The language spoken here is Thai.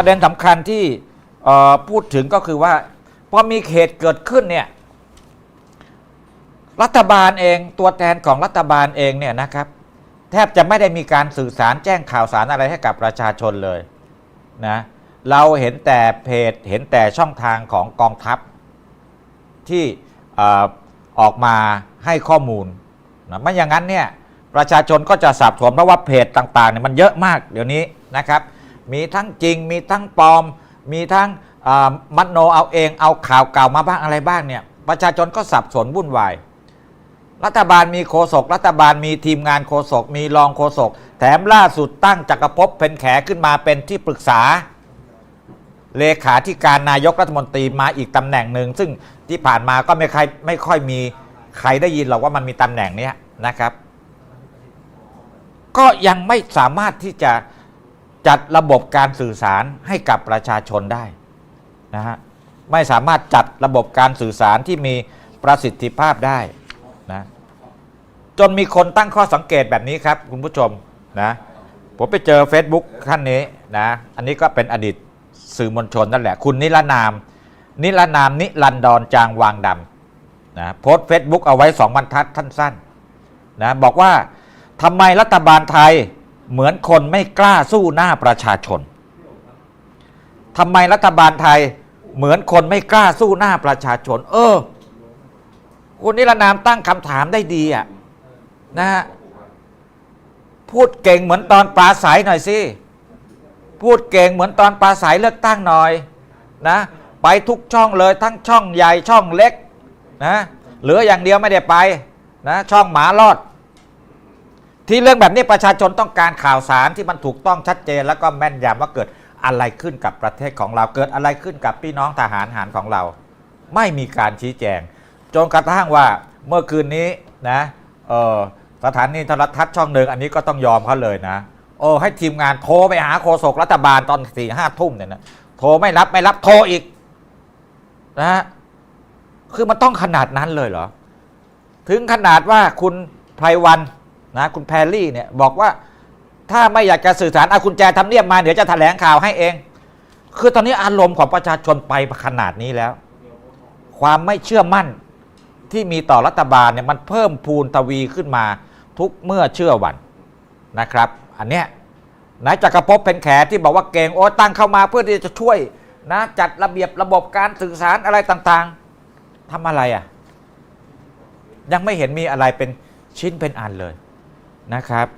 ประเด็นสำคัญที่พูดถึงก็คือว่าพอมีเหตุเกิดขึ้นเนี่ยรัฐบาลเองตัวแทนของรัฐบาลเองเนี่ยนะครับ แทบจะไม่ได้มีการสื่อสารแจ้งข่าวสารอะไรให้กับประชาชนเลยนะเราเห็นแต่เพจเห็นแต่ช่องทางของกองทัพ ที่เอ่อออกมาให้ข้อมูลนะไม่อย่างนั้นเนี่ยประชาชนก็จะสับสนเพราะว่าเพจต่างๆเนี่ยมันเยอะมากเดี๋ยวนี้นะครับ มีทั้งจริง มีทั้งปลอม มีทั้งมัดโนเอาเองเอาข่าวเก่ามาบ้างอะไรบ้างเนี่ยประชาชนก็สับสนวุ่นวายรัฐบาลมีโฆษกรัฐบาลมีทีมงานโฆษกมีรองโฆษกแถมล่าสุดตั้งจักรภพเป็นแขขึ้นมาเป็นที่ปรึกษา เลขาธิการนายกรัฐมนตรีมาอีกตำแหน่งหนึ่งซึ่งที่ผ่านมาก็ไม่ใครไม่ค่อยมีใครได้ยินหรอกว่ามันมีตำแหน่งนี้นะครับ ก็ยังไม่สามารถที่จะ จัดระบบการสื่อสารให้กับประชาชนได้นะฮะไม่สามารถจัดระบบการสื่อสารที่มีประสิทธิภาพได้นะจนมีคนตั้งข้อสังเกตแบบนี้ครับ คุณผู้ชมนะผมไปเจอ Facebook ท่านนี้นะอันนี้ก็เป็นอดีตสื่อมวลชนนั่นแหละ คุณนิรนาม นิรนามนิรันดรจางวางดำนะโพสเฟซบุ๊กเอาไว้สองบรรทัดท่านสั้นนะบอกว่าทำไมรัฐบาลไทย เหมือนคนไม่กล้าสู้หน้าประชาชนทำไมรัฐบาลไทยเหมือนคนไม่กล้าสู้หน้าประชาชน เออ คุณนิรนามตั้งคำถามได้ดีอะนะฮะพูดเก่งเหมือนตอนปราศัยหน่อยสิ พูดเก่งเหมือนตอนปราศัยเลือกตั้งหน่อยนะไปทุกช่องเลยทั้งช่องใหญ่ช่องเล็กนะเหลืออย่างเดียวไม่ได้ไปนะช่องหมารอด ที่เรื่องแบบนี้ประชาชนต้องการข่าวสารที่มันถูกต้องชัดเจน แล้วก็แม่นยำว่าเกิดอะไรขึ้นกับประเทศของเราเกิดอะไรขึ้นกับพี่น้องทหารหารของเรา ไม่มีการชี้แจงจนกระทั่งว่าเมื่อคืนนี้นะสถานีโทรทัศน์ช่องหนึ่งอันนี้ก็ต้องยอมเขาเลยนะ โอ้ให้ทีมงานโทรไปหาโฆษกรัฐบาลตอนสี่ห้าทุ่มเนี่ยนะโทรไม่รับไม่รับโทรอีกนะฮะคือมันต้องขนาดนั้นเลยเหรอ ถึงขนาดว่าคุณไพรวัน นะคุณแพรลี่เนี่ยบอกว่าถ้าไม่อยากจะสื่อสารเอาคุณแจทำเนียบมาเดี๋ยวจะแถลงข่าวให้เอง คือตอนนี้อารมณ์ของประชาชนไปขนาดนี้แล้ว ความไม่เชื่อมั่นที่มีต่อรัฐบาลเนี่ยมันเพิ่มพูนทวีขึ้นมาทุกเมื่อเชื่อวันนะครับ อันเนี้ยนายจักรภพเป็นแขที่บอกว่าเก่งโอ้ตั้งเข้ามาเพื่อที่จะช่วยนะจัดระเบียบระบบการสื่อสารอะไรต่างๆทำอะไรอะ ยังไม่เห็นมีอะไรเป็นชิ้นเป็นอันเลย นะครับ